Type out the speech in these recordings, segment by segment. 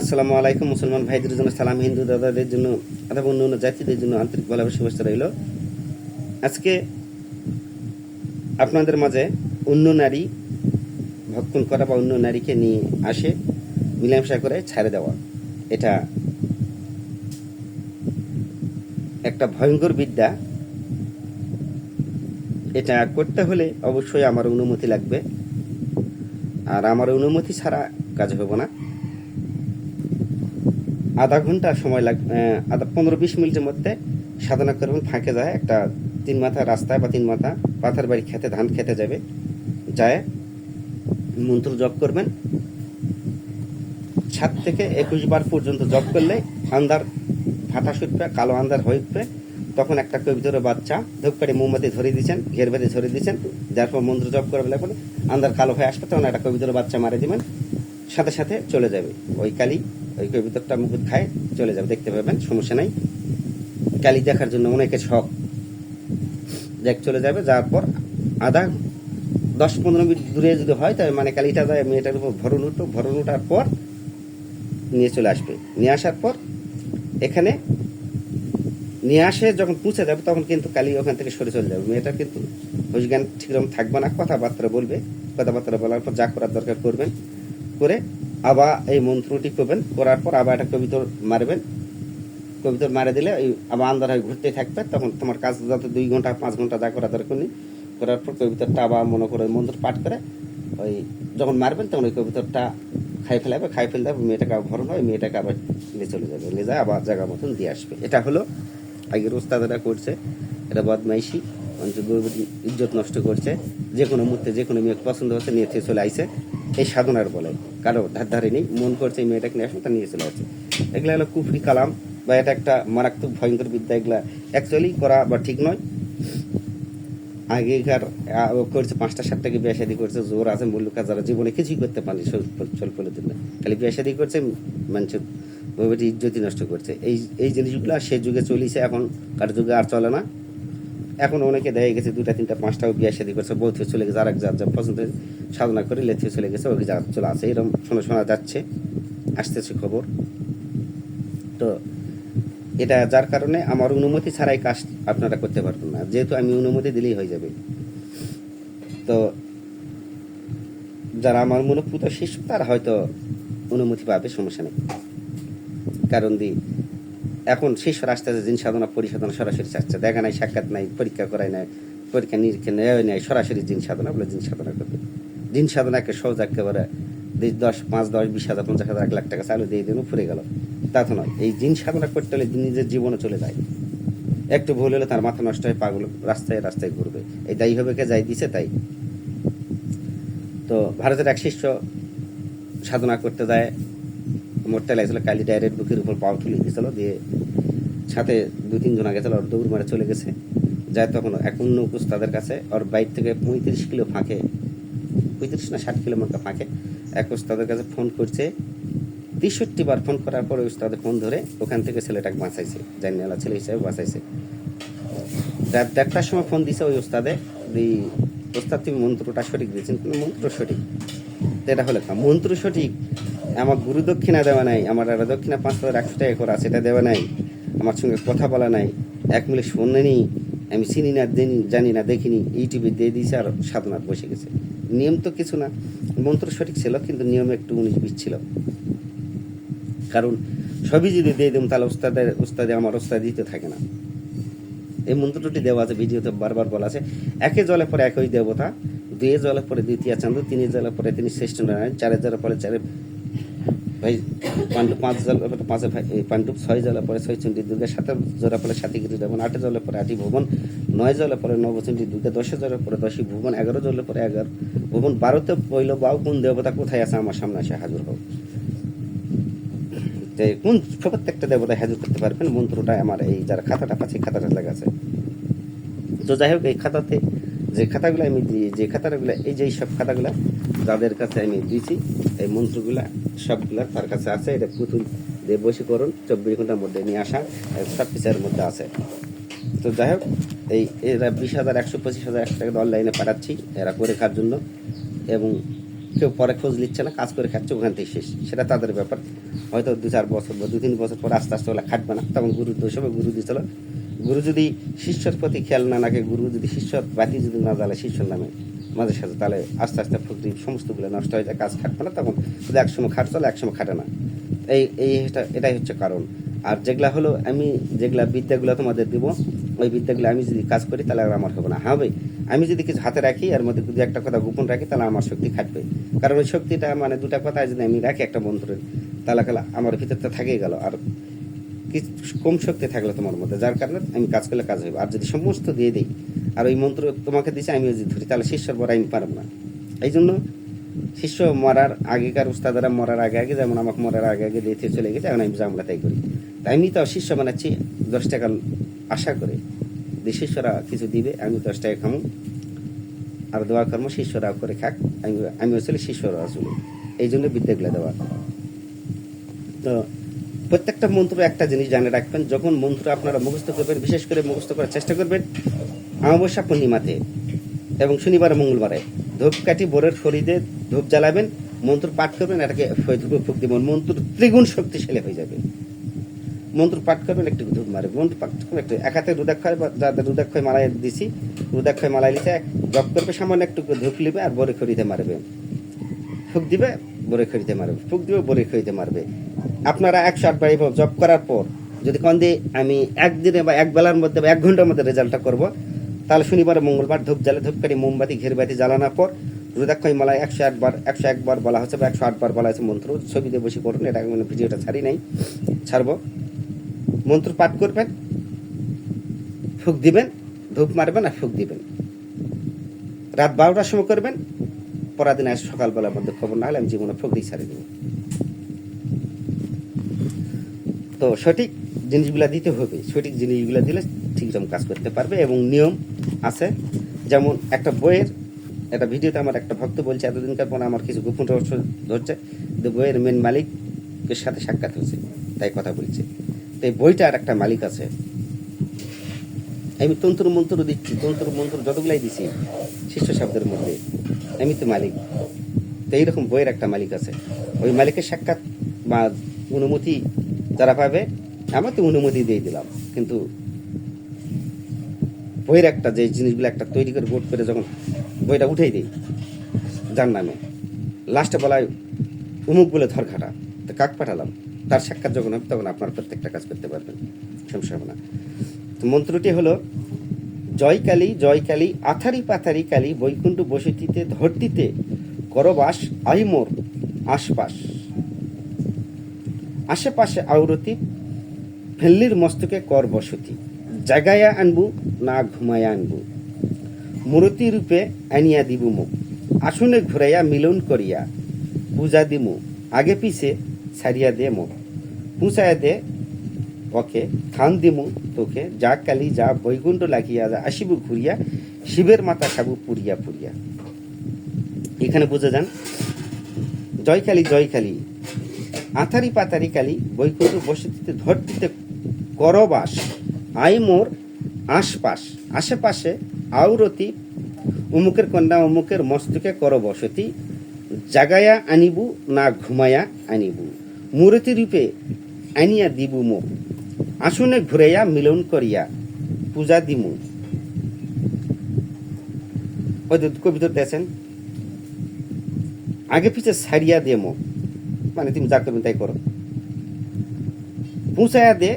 আসসালামু আলাইকুম, মুসলমান ভাইদের জন্য সালাম, হিন্দু দাদাদের জন্য অথবা অন্য অন্য জাতিদের জন্য আন্তরিক ভালোবাসা শুভেচ্ছা রইল। আজকে আপনাদের মাঝে অন্য নারী ভক্ষণ করা বা অন্য নারীকে নিয়ে আসে মিলামেশা করে ছাড়ে দেওয়া। এটা একটা ভয়ঙ্কর বিদ্যা। এটা করতে হলে অবশ্যই আমার অনুমতি লাগবে। আর আমার অনুমতি ছাড়া কাজ হবে না। আধা ঘণ্টা সময় লাগবে আধা পনেরো বিশ মিনিটের মধ্যে সাধনা করবেন ফাঁকে যায়। একটা তিন মাথা রাস্তায় বা তিন মাথা পাথার বাড়ি খেতে, ধান খেতে যাবে। যায়, মন্ত্র জপ করবেন। সাত থেকে একুশ বার পর্যন্ত জপ করলে আন্দার ফাটা সুটবে কালো আন্দার হয়ে উঠবে। তখন একটা কবিতরের বাচ্চা ধূপকাঠি মোমবাতি ধরে দিয়েছেন, ঘের বেঁধে ধরে দিয়েছেন। যার পর মন্ত্র জপ করবে বলে আন্দার কালো হয়ে আসবে, তখন একটা কবিতরের বাচ্চা মারে দিবেন সাথে সাথে চলে যাবে। ওই কালি ওই কবিতরটা মুকুট খায় চলে যাবে, দেখতে পাবেন, সমস্যা নাই। কালি দেখার জন্য অনেকে শখ। দেখ, চলে যাবে, যাওয়ার পর আধা দশ পনেরো মিনিট দূরে যদি হয় তবে মানে কালিটা যায়, মেয়েটার উপর ভরণ উঠো ভরণ ওঠার পর নিয়ে চলে আসবে। নিয়ে আসার পর এখানে নিয়ে আসে, যখন পৌঁছে যাবে, তখন কিন্তু কালি ওখান থেকে সরে চলে যাবে। মেয়েটা কিন্তু হুশ জ্ঞান ঠিকরকম থাকবে না, কথাবার্তা বলবে, কথাবার্তা বলার পর যা করার দরকার করবেন, করে আবার এই মন্ত্রটি করবেন, করার পর আবার একটা কবিতর মারবেন। কবিতর মারে দিলে ওই আবার আন্দার হয়ে ঘুরতে থাকবে, তখন তোমার কাজ যত দুই ঘণ্টা, পাঁচ ঘণ্টা যা করা দরকার নেই। করার পর কবিতরটা আবার মনে করে মন্ত্র পাঠ করে ওই যখন মারবেন, তখন ওই কবিতরটা খাই ফেলাবে, খাই ফেলতে হবে, মেয়েটাকে আবার ভরণ হয় মেয়েটাকে আবার নিয়ে চলে যাবে। নিয়ে যায় আবার জায়গা মতন দিয়ে আসবে। এটা হলো আগের ওস্তাদেরা করছে, এটা বদমাইশি গরিবের ইজ্জত নষ্ট করছে। যে কোনো মুহূর্তে যে কোনো মেয়ে পছন্দ হচ্ছে, নিয়ে চলে আইছে এই সাধনার বলে। কারও ধার ধারে নেই, মন করছে এই মেয়েটাকে নিয়ে আসুন তা নিয়ে চলে আসছে। এগুলো হলো কুফরি কালাম, বা এটা একটা মারাত্মক ভয়ঙ্কর বিদ্যা, এগুলা অ্যাকচুয়ালি করা বা ঠিক নয়। আগেকার করছে পাঁচটা, সাতটাকে বিয়ে শাদি করছে, জোর আছে মূল্যকা যারা জীবনে কিছুই করতে পারেনি, চল ফলে দিন খালি বিয়ে শাদি করছে মানুষের বউবেটি ইজ্জতি নষ্ট করছে। এই এই জিনিসগুলো সে যুগে চলিছে, এখন কার যুগে আর চলে না। এখন অনেকে দেখা গেছে দুটা তিনটা, পাঁচটাও বিয়ে শাদি করছে থেকে চলে গেছে আর এক যার যা পছন্দ সাধনা করে লেথে চলে গেছে ওকে যা চলে আসে এরকম শোনা শোনা যাচ্ছে, আসতেছে খবর। তো এটা যার কারণে আমার অনুমতি ছাড়াই কাজ আপনারা করতে পারবেন না, যেহেতু আমি অনুমতি দিলেই হয়ে যাবে। তো যারা আমার মনোপুত শিশু, তারা হয়তো অনুমতি পাবে, সমস্যা নেই। কারণ দি এখন আস্তে আস্তে জিন সাধনা, পরিসাধনা সরাসরি চাচ্ছে। দেখা নাই, সাক্ষাৎ নাই, পরীক্ষা করায় নাই, পরীক্ষা, নিরীক্ষা নেয় নাই, সরাসরি জিন সাধনা বলে জিন সাধনা করবে। জিন সাধনাকে সহজ একেবারে দশ, পাঁচ, দশ, বিশ হাজার, পঞ্চাশ হাজার, এক লাখ টাকা চালু দিয়ে দিন ফুরে গেল। তা তো নয়। এই জিন সাধনা করতে হলে নিজের জীবনে চলে যায়। একটু ভুল হলে তার মাথা নষ্ট হয়ে পাগল রাস্তায় রাস্তায় ঘুরবে। এই দায়ী হবে কে? যাই দিছে তাই। তো ভারতের এক শিষ্য সাধনা করতে যায়। মরতে লাগছিল কালি ডাইরেক্ট বুকের উপর পাও তুলে দিয়েছিল দিয়ে সাথে দুই তিনজন গেছিল ওর দৌড় মারে চলে গেছে। যায় তখন এক অন্য তাদের কাছে, ওর বাইর থেকে পঁয়ত্রিশ কিলো ফাঁকে, পঁয়ত্রিশ না ষাট কিলো মতো ফাঁকে, এক ওস্তাদের কাছে ফোন করছে। তেষট্টি বার ফোন করার পরে ওস্তাদের ফোন ধরে ওখান থেকে ছেলেটাকে বাঁচাইছে জানিয়ালা ছেলে হিসাবে বাঁচাইছে। রাত দেড়টার সময় ফোন দিছে ওই ওস্তাদে দি ওস্তাদ তুমি মন্ত্রটা সঠিক দিয়েছেন কিন্তু মন্ত্র সঠিক। এটা হলো মন্ত্র সঠিক। আমার গুরু দক্ষিণা দেওয়া নাই, আমার আর দক্ষিণা পাঁচ হাজার একশো টাকা করে এটা দেওয়া নাই, আমার সঙ্গে কথা বলা নাই, এক মিলে শোনেনি আমি চিনি না, দেনি, জানি না, দেখিনি, ইউটিউবে দিয়ে দিয়েছে আর সাধনাথ বসে গেছে। নিয়ম তো কিছু না, মন্ত্র সঠিক ছিল, কিন্তু নিয়মে একটু উনিশ বিশ ছিল। কারণ সবই যদি দিয়ে দিম তাহলে ওস্তাদের ওস্তাদে আমার ওস্তাদ দিতে থাকে না। এই মন্ত্রটি দেওয়া আছে, ভিডিওতে বারবার বলা আছে, একে জলে পরে একই দেবতা, দুয়ে জলে পরে দ্বিতীয় চন্দ্র তিনে জলে পরে তিনি শ্রেষ্ঠ নারায়ণ, চারে জলে পরে চারে ভাই পাণ্ডু পাঁচ জলে পাঁচে পাণ্ডব ছয় জলে পরে ছয় চণ্ডী দুর্গা, সাতে জলে পরে সাতী গিরি দেবন আটে জলে পরে আটি ভুবন, নয় জলে পরে নবচণ্ডী দুর্গা, দশে জলে পরে দশী ভুবন, এগারো জলে পরে এগারো ভুবন, বারোতে পইল বাউ কোন দেবতা কোথায় আছে আমার সামনে এসে হাজির হোক যে কোন প্রত্যেকটা দেবতা হাজির করতে পারবেন? মন্ত্রটা আমার এই যার খাতাটা পাচ্ছে খাতাটা লেখা আছে। তো যাই হোক, এই খাতাতে যে খাতাগুলো আমি দিই, যে খাতাগুলো, এই যে সব খাতাগুলো যাদের কাছে আমি দিয়েছি, এই মন্ত্রগুলা সবগুলো তার কাছে আছে। এটা পুতুল দিয়ে বসে করুন, চব্বিশ ঘণ্টার মধ্যে নিয়ে আসা সব কিছুর মধ্যে আছে। তো যাই হোক, এই এরা বিশ হাজার, একশো পঁচিশ হাজার, একশো টাকা অনলাইনে পাঠাচ্ছি এরা করে খাওয়ার জন্য। এবং কেউ পরে খোঁজ নিচ্ছে না, কাজ করে খাচ্ছে, ওখান থেকে শেষ। সেটা তাদের ব্যাপার। হয়তো দু চার বছর বা দু তিন বছর পর আস্তে আস্তে ওরা খাটবে না। তখন গুরু দোষ হবে গুরু দিয়েছিল গুরু যদি শিষ্যর প্রতি খেয়াল না রাখে, গুরু যদি শিষ্যর বাতি যদি না জ্বালে শিষ্যর নামে, মাঝে সাথে তাহলে আস্তে আস্তে ফকরি সমস্তগুলো নষ্ট হয়ে যায়, কাজ খাটবে না, তখন শুধু একসময় খাট চলে, একসময় খাটে না। এই এই এটাই হচ্ছে কারণ। আর যেগুলা হলো, আমি যেগুলা বিদ্যাগুলো তোমাদের দিব, ওই বিদ্যাগুলো আমি যদি কাজ করি, তাহলে আর আমার হবে না। হবে আমি যদি কিছু হাতে রাখি আর মধ্যে যদি একটা কথা গোপন রাখি, তাহলে আমার শক্তি খাটবে। কারণ ওই শক্তিটা মানে দুটা কথা যদি আমি রাখি একটা মন্ত্রের, তাহলে আমার ভিতরটা থেকেই গেল। আর কিছু কম শক্তি থাকলে তোমার মধ্যে, যার কারণে আমি কাজ করলে কাজ হবে আর যদি সমস্ত দিয়ে দিই, আর ওই মন্ত্র তোমাকে দিছে আমি যদি ধরি, তাহলে শিষ্যর বড় আমি পারব না। এই জন্য শিষ্য মরার আগেকার উস্তাদারা মরার আগে আগে, যেমন আমাকে মরার আগে আগে দিয়ে চলে গেছে, এখন আমি আমরা তাই করি। তাই আমি তো শিষ্য বানাচ্ছি, দশ টাকা আশা করে। যে শিষ্যরা কিছু দিবে, আমি দশ টাকা খামো। আর দোয়া কর্ম শিষ্যরা করে খাক আমি আমি আসলে শিষ্যরা আসলে এই জন্য বিদ্যাগুলো দেওয়া। তো প্রত্যেকটা মন্ত্র একটা জিনিস জানে রাখবেন। যখন মন্ত্র আপনারা মুখস্থ করবেন, বিশেষ করে মুখস্থ করার চেষ্টা করবেন অমাবস্যা পূর্ণিমাতে এবং শনিবার মঙ্গলবারে। ধূপ ধূপকাঠি বোরের শরীরে ধূপ জ্বালাবেন, মন্ত্র পাঠ করবেন, এটাকে ফুক দিবেন মন্ত্র ত্রিগুণ শক্তিশালী হয়ে যাবে। মন্ত্র পাঠ করবেন, একটু ধূপ মারবে মন্ত্র পাঠ করবেন, একটু এক হাতে রুদাক্ষয় যাদের রুদাক্ষয় মালাই দিছি রুদাক্ষয় মালাই দিছে জপ করবে, সামান্য একটু ধূপ লিবে আর বরে খড়িতে মারবে। ফুক দিবে বরে খড়িতে মারবে। ফুক দিবে বরে খড়িতে মারবে। আপনারা একশো আট বার এইভাবে জব করার পর যদি কোন দিয়ে আমি একদিনে বা এক বেলার মধ্যে বা এক ঘণ্টার মধ্যে রেজাল্টটা করব, তাহলে শনিবার মঙ্গলবার ধূপ জ্বালে ধূপকাঠি, মোমবাতি, ঘেরবাতি জ্বালানোর পর রুদাক্ষয় মালায় একশো আটবার একশো একবার বলা হচ্ছে বা একশো আটবার বলা হয়েছে মন্ত্র। ছবিতে বসে করুন এটা মানে ভিডিওটা ছাড়ি নাই। ছাড়বো। মন্ত্র পাঠ করবেন, ফুক দিবেন, ধূপ মারবেন আর ফুক দিবেন। রাত বারোটার সময় করবেন পরাদিন আজ সকালবেলার মধ্যে খবর না হলে আমি জীবনে ফুক দিয়ে ছাড়ি দেবো। তো সঠিক জিনিসগুলা দিতে হবে, সঠিক জিনিসগুলা দিলে ঠিক রকম কাজ করতে পারবে এবং নিয়ম আছে। যেমন একটা বইয়ের, একটা ভিডিওতে আমার একটা ভক্ত বলছে, এতদিনকার পর আমার কিছু গোপন রহস্য ধরছে যে বইয়ের মেন মালিকের সাথে সাক্ষাৎ হয়েছে, তাই কথা বলছে। তো এই বইটার একটা মালিক আছে। আমি তন্ত্র মন্ত্র দিচ্ছি, তন্ত্র মন্ত্র যতগুলাই দিছি, শিষ্য শব্দের মধ্যে, আমি তো মালিক। তো এইরকম বইয়ের একটা মালিক আছে। ওই মালিকের সাক্ষাৎ বা অনুমতি যারা পাবে, আমার তো অনুমতি দিয়ে দিলাম। কিন্তু বইয়ের একটা যে জিনিসগুলো একটা তৈরি করে বোর্ড করে যখন বইটা উঠেই দিই, যার নামে লাস্টে বলায় উমুক বলে ধরঘাটা তো কাক পাঠালাম? তার সাক্ষাৎ যখন হবে তখন আপনার প্রত্যেকটা কাজ করতে পারবেন, সমস্যা হবে না। তো মন্ত্রটি হলো, জয় কালী জয় কালী, আথারি পাথারি কালী, বৈকুণ্ঠ বসতিতে ধরতিতে করবাস আইমোর আশপাশ। আশেপাশে আউরতি ফেল্লির মস্তকে কর বসতি। জাগায়া আনবু, না ঘুমায়া আনবু। মূর্তি রূপে আনিয়া দিবু মুখ। আসনে ঘুরাইয়া মিলন করিয়া পূজা দিমু। আগে পিছে ছাড়িয়া দে মুখ। পুষায়া দে ওকে থান দিমু তোকে। যা কালি, যা বৈকুণ্ঠ লাগিয়া যা আসিবু ঘুরিয়া, শিবের মাথা খাবু পুরিয়া পুরিয়া এখানে বুঝে যান। জয় কালী জয় কালী। আথারি পাতারি কালি বৈকুণ্ঠ বসতিতে ধরতিতে করবাস আই মোর আশপাশ, আশেপাশে আউরতি অমুকের কন্যা অমুকের মস্তকে কর বসতি জাগায়া আনিবু, না ঘুমায়া আনিবু। মূর্তি রূপে আনিয়া দিবু মুখ আসনে ঘুরাইয়া মিলন করিয়া পূজা দিমু। কবিতা দেখেন আগে পিছে সারিয়া দিয়ে মানে তুমি যা করবে তাই করো। পৌঁছায়া দে,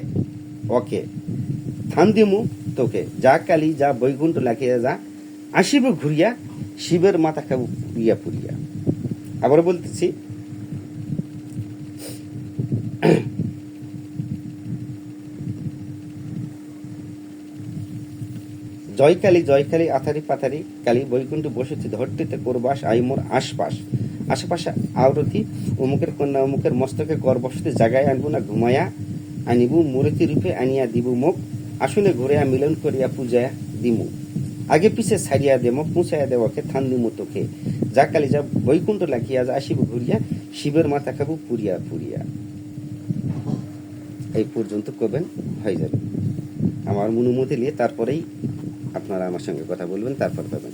ওকে। থান দিমু তোকে। যা কালি, যা বৈকুণ্ঠ লাখিয়া, যা আসিব ঘুরিয়া, শিবের মাথা খাব পুরিয়া পুরিয়া আবার বলতেছি। জয় কালী জয় কালী আথারি পাথারি কালী বৈকুণ্ঠ বসেছে ধরতিতে করবাস, আই মোর আশপাশ। আশেপাশে আওরতি অমুকের কন্যা, অমুকের মস্তকে কর বসতে জাগায় আনব না, ঘুমায়া আনিবু, মূর্তি রূপে আনিয়া দিবু মুখ আসনে ঘুরিয়া মিলন করিয়া পূজা দিমু। আগে পিছে ছাড়িয়া দেমো পুঁছাইয়া দেওয়াকে থান দিমু তোকে। যা কালি যা বৈকুণ্ঠ লাগিয়া যা, আসিব ঘুরিয়া, শিবের মাথা খাব পুরিয়া পুরিয়া। এই পর্যন্ত করবেন হয়ে যাবে। আমার অনুমতি নিয়ে তারপরেই আপনারা আমার সঙ্গে কথা বলবেন, তারপর পাবেন